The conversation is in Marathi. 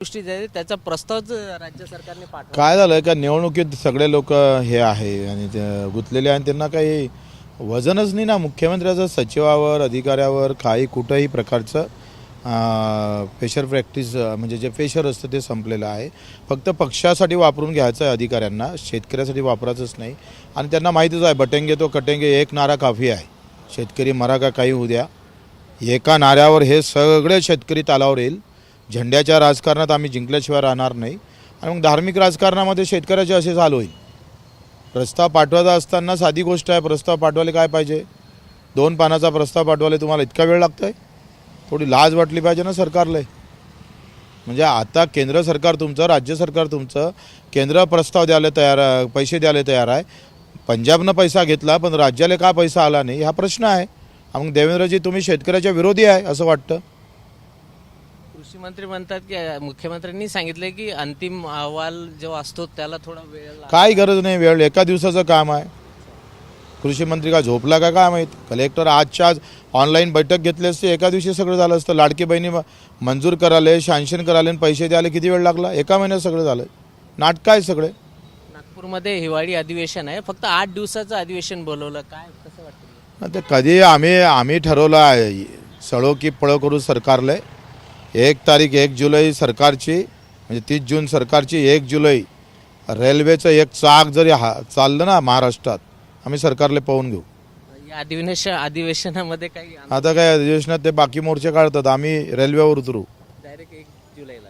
गोष्टी त्याचा प्रस्तावच राज्य सरकारने पाठवला. काय झालं का निवडणुकीत सगळे लोक हे आहे आणि ते गुंतलेले आहे आणि त्यांना काही वजनच नाही ना? मुख्यमंत्र्याचं सचिवावर अधिकाऱ्यावर काही कुठंही प्रकारचं फेशर प्रॅक्टिस म्हणजे जे फेशर असतं ते संपलेलं आहे. फक्त पक्षासाठी वापरून घ्यायचं आहे अधिकाऱ्यांना शेतकऱ्यासाठी वापरायचंच नाही. आणि त्यांना माहितीच आहे बटेंगे तो कटेंगे एक नारा काफी आहे. शेतकरी मरा का काही उद्या एका नाऱ्यावर हे सगळे शेतकरी तालावर येईल. झेंड्याच्या राजकारणात आम्ही जिंकल्याशिवाय राहणार नाही. आणि मग धार्मिक राजकारणामध्ये शेतकऱ्याचे असे चालू होईल. प्रस्ताव पाठवायचा असताना साधी गोष्ट आहे प्रस्ताव पाठवायला काय पाहिजे? दोन पानाचा प्रस्ताव पाठवायला तुम्हाला इतका वेळ लागतो आहे थोडी लाज वाटली पाहिजे ना सरकारला. म्हणजे आता केंद्र सरकार तुमचं राज्य सरकार तुमचं केंद्र प्रस्ताव द्यायला तयार आहे पैसे द्यायला तयार आहे. पंजाबनं पैसा घेतला पण राज्याला का पैसा आला नाही? हा प्रश्न आहे. मग देवेंद्रजी तुम्ही शेतकऱ्याच्या विरोधी आहे असं वाटतं? कृषी मंत्री म्हणतात की मुख्यमंत्र्यांनी सांगितले की अंतिम अहवाल जेव्हा असतो त्याला थोडा वेळ काय गरज नाही वेळ एका दिवसाचं काम आहे. कृषी मंत्री का झोपला का काय माहीत? कलेक्टर आजच्या आज ऑनलाईन बैठक घेतली असते एका दिवशी सगळं झालं असतं. लाडकी बहिणी मंजूर कराले शांशन कराले आणि पैसे द्यायला किती वेळ लागला? एका महिन्यात सगळं झालं. नाटकं आहे सगळे? नागपूरमध्ये हिवाळी अधिवेशन आहे. फक्त आठ दिवसाचं अधिवेशन बोलवलं. काय कसं वाटतं? आता कधी आम्ही आम्ही ठरवलं आहे. सळो की पळो करू सरकारले. एक तारीख एक जुलै सरकारची म्हणजे तीस जून सरकारची एक जुलै. रेल्वेचं एक चाक जरी हा चाललं ना महाराष्ट्रात आम्ही सरकारले पाहून घेऊ. या अधिवेशन अधिवेशनामध्ये काही आता काय अधिवेशनात ते बाकी मोर्चे काढतात आम्ही रेल्वेवर उतरू. डायरेक्ट एक जुलैला.